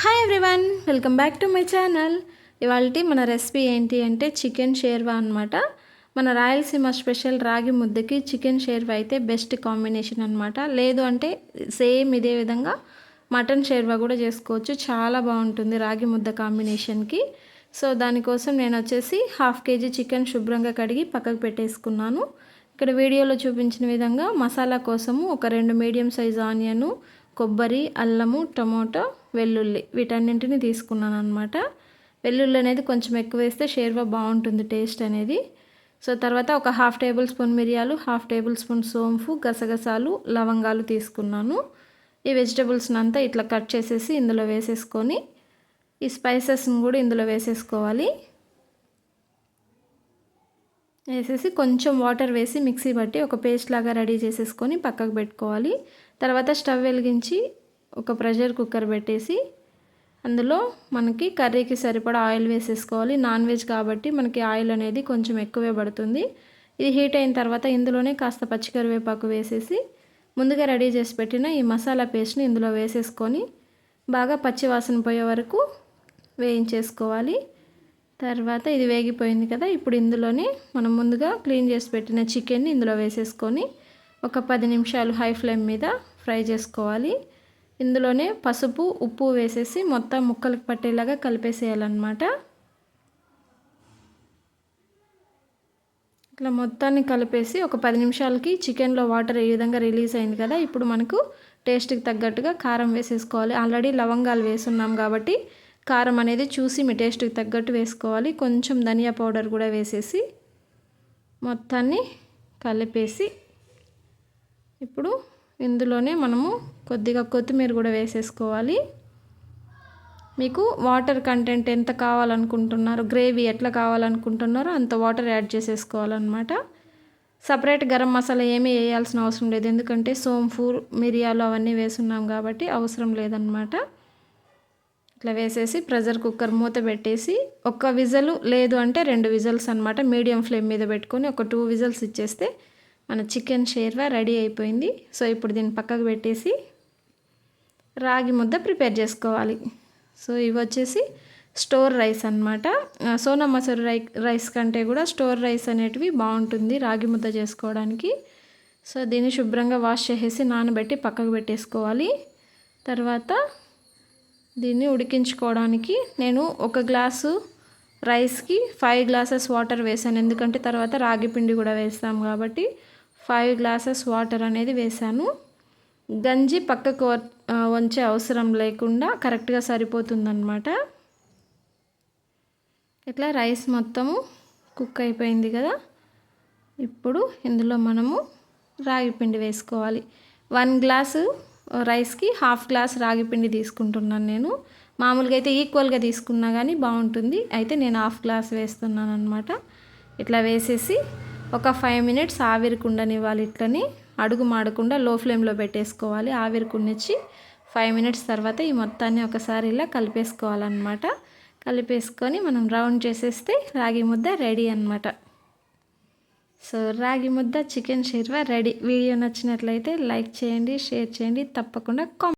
Hi everyone welcome back to my channel ఇవాళ మన recipe ఏంటి అంటే చికెన్ షేర్వా అనమాట మన రాయలసీమ స్పెషల్ రాగి ముద్దకి చికెన్ షేర్వా అయితే బెస్ట్ కాంబినేషన్ అనమాట లేదు అంటే సేమ్ ఇదే విధంగా మటన్ షేర్వా కూడా చేసుకోవచ్చు. చాలా బాగుంటుంది రాగి ముద్ద కాంబినేషన్కి సో దానికోసం నేను వచ్చేసి హాఫ్ కేజీ చికెన్ శుభ్రంగా కడిగి పక్కకు పెట్టేసుకున్నాను. ఇక్కడ వీడియోలో చూపించిన విధంగా మసాలా కోసము ఒక రెండు మీడియం సైజ్ ఆనియను కొబ్బరి అల్లము టమోటో వెల్లుల్లి వీటన్నింటిని తీసుకున్నాను అనమాట వెల్లుల్లి అనేది కొంచెం ఎక్కువ వేస్తే షేర్వా బాగుంటుంది టేస్ట్ అనేది. సో తర్వాత ఒక హాఫ్ టేబుల్ స్పూన్ మిరియాలు హాఫ్ టేబుల్ స్పూన్ సోంపు గసగసాలు లవంగాలు తీసుకున్నాను. ఈ వెజిటబుల్స్ని అంతా ఇట్లా కట్ చేసేసి ఇందులో వేసేసుకొని ఈ స్పైసెస్ని కూడా ఇందులో వేసేసుకోవాలి. వేసేసి కొంచెం వాటర్ వేసి మిక్సీ బట్టి ఒక పేస్ట్ లాగా రెడీ చేసేసుకొని పక్కకు పెట్టుకోవాలి. తర్వాత స్టవ్ వెలిగించి ఒక ప్రెషర్ కుక్కర్ పెట్టేసి అందులో మనకి కర్రీకి సరిపడా ఆయిల్ వేసేసుకోవాలి. నాన్ వెజ్ కాబట్టి మనకి ఆయిల్ అనేది కొంచెం ఎక్కువే పడుతుంది. ఇది హీట్ అయిన తర్వాత ఇందులోనే కాస్త పచ్చికరివేపాకు వేసేసి ముందుగా రెడీ చేసి పెట్టిన ఈ మసాలా పేస్ట్ని ఇందులో వేసేసుకొని బాగా పచ్చి వాసన పోయే వరకు వేయించేసుకోవాలి. తర్వాత ఇది వేగిపోయింది కదా ఇప్పుడు ఇందులోనే మనం ముందుగా క్లీన్ చేసి పెట్టిన చికెన్ని ఇందులో వేసేసుకొని ఒక పది నిమిషాలు హై ఫ్లేమ్ మీద ఫ్రై చేసుకోవాలి. ఇందులోనే పసుపు ఉప్పు వేసేసి మొత్తం ముక్కలకు పట్టేలాగా కలిపేసేయాలన్నమాట. ఇట్లా మొత్తాన్ని కలిపేసి ఒక పది నిమిషాలకి చికెన్లో వాటర్ ఏ విధంగా రిలీజ్ అయింది కదా ఇప్పుడు మనకు టేస్ట్కి తగ్గట్టుగా కారం వేసేసుకోవాలి. ఆల్రెడీ లవంగాలు వేసున్నాం కాబట్టి కారం అనేది చూసి మీ టేస్ట్కి తగ్గట్టు వేసుకోవాలి. కొంచెం ధనియా పౌడర్ కూడా వేసేసి మొత్తాన్ని కలిపేసి ఇప్పుడు ఇందులోనే మనము కొద్దిగా కొత్తిమీర కూడా వేసేసుకోవాలి. మీకు వాటర్ కంటెంట్ ఎంత కావాలనుకుంటున్నారో గ్రేవీ ఎట్లా కావాలనుకుంటున్నారో అంత వాటర్ యాడ్ చేసేసుకోవాలన్నమాట. సపరేట్ గరం మసాలా ఏమీ వేయాల్సిన అవసరం లేదు. ఎందుకంటే సోంపు మిరియాలు అవన్నీ వేసున్నాం కాబట్టి అవసరం లేదనమాట ఇట్లా వేసేసి ప్రెషర్ కుక్కర్ మూత పెట్టేసి ఒక్క విజలు లేదు అంటే రెండు విజల్స్ అనమాట మీడియం ఫ్లేమ్ మీద పెట్టుకొని ఒక టూ విజల్స్ ఇచ్చేస్తే మన చికెన్ షేర్వా రెడీ అయిపోయింది. సో ఇప్పుడు దీన్ని పక్కకు పెట్టేసి రాగి ముద్ద ప్రిపేర్ చేసుకోవాలి. సో ఇవి వచ్చేసి స్టోర్ రైస్ అనమాట సోనా మసూరి రై రైస్ కంటే కూడా స్టోర్ రైస్ అనేటివి బాగుంటుంది రాగి ముద్ద చేసుకోవడానికి. సో దీన్ని శుభ్రంగా వాష్ చేసేసి నానబెట్టి పక్కకు పెట్టేసుకోవాలి. తర్వాత దీన్ని ఉడికించుకోవడానికి నేను ఒక గ్లాసు రైస్కి ఫైవ్ గ్లాసెస్ వాటర్ వేసాను. ఎందుకంటే తర్వాత రాగి పిండి కూడా వేస్తాం కాబట్టి ఫైవ్ గ్లాసెస్ వాటర్ అనేది వేసాను. గంజి పక్కకు వంచే అవసరం లేకుండా కరెక్ట్గా సరిపోతుందన్నమాట. ఇట్లా రైస్ మొత్తము కుక్ అయిపోయింది కదా. ఇప్పుడు ఇందులో మనము రాగి పిండి వేసుకోవాలి. వన్ గ్లాసు రైస్కి హాఫ్ గ్లాస్ రాగి పిండి తీసుకుంటున్నాను నేను. మామూలుగా అయితే ఈక్వల్గా తీసుకున్నా కానీ బాగుంటుంది. అయితే నేను హాఫ్ గ్లాస్ వేస్తున్నాను అనమాట ఇట్లా వేసేసి ఒక ఫైవ్ మినిట్స్ ఆవిరికుండనివ్వాలి ఇట్లని. అడుగు మాడకుండా లో ఫ్లేమ్లో పెట్టేసుకోవాలి. ఆవిరికుండిచ్చి ఫైవ్ మినిట్స్ తర్వాత ఈ మొత్తాన్ని ఒకసారి ఇలా కలిపేసుకోవాలన్నమాట. కలిపేసుకొని మనం రౌండ్ చేసేస్తే రాగి ముద్ద రెడీ అనమాట సో రాగి ముద్ద చికెన్ షెర్వా రెడీ. వీడియో నచ్చినట్లయితే లైక్ చేయండి షేర్ చేయండి. తప్పకుండా కామెంట్